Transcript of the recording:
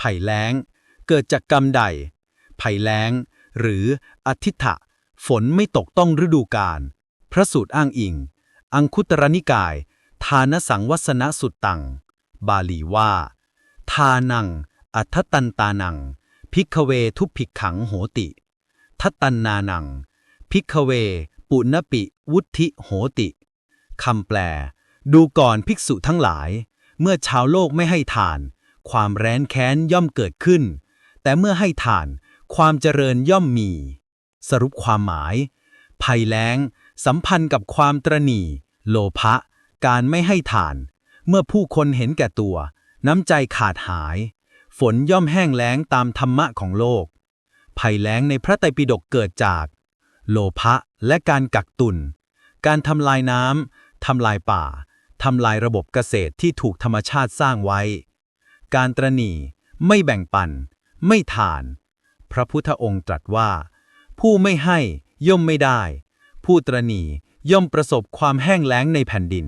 ภัยแล้ง เกิดจากกรรมใด ภัยแล้ง หรืออธิฐะฝนไม่ตกต้องฤดูกาลพระสูตรอ้างอิง อังคุตรนิกาย ทานสังวัสนสุตตัง บาลีว่า ทานัง อัทตันตานัง พิกเวทุพิกขังโหติ ทัตตันนานัง พิกเว ปุณปิ วุธิโหติ คำแปล ดูก่อนภิกษุทั้งหลาย เมื่อชาวโลกไม่ให้ทาน ความแร้นแค้นย่อมเกิดขึ้น แต่เมื่อให้ทาน ความเจริญย่อมมี สรุปความหมาย ภัยแล้ง สัมพันธ์กับความตรณีโลภะ การไม่ให้ทาน เมื่อผู้คนเห็นแก่ตัว น้ำใจขาดหาย ฝนย่อมแห้งแล้งตามธรรมะของโลก ภัยแล้งในพระไตรปิฎกเกิดจาก โลภะและการกักตุน การทำลายน้ำทำลายป่าทำลายระบบเกษตรที่ถูกธรรมชาติสร้างไว้ การตรณี ไม่แบ่งปัน ไม่ทาน พระพุทธองค์ตรัสว่า ผู้ไม่ให้ย่อมไม่ได้ ผู้ตรณีย่อมประสบความแห้งแล้งในแผ่นดิน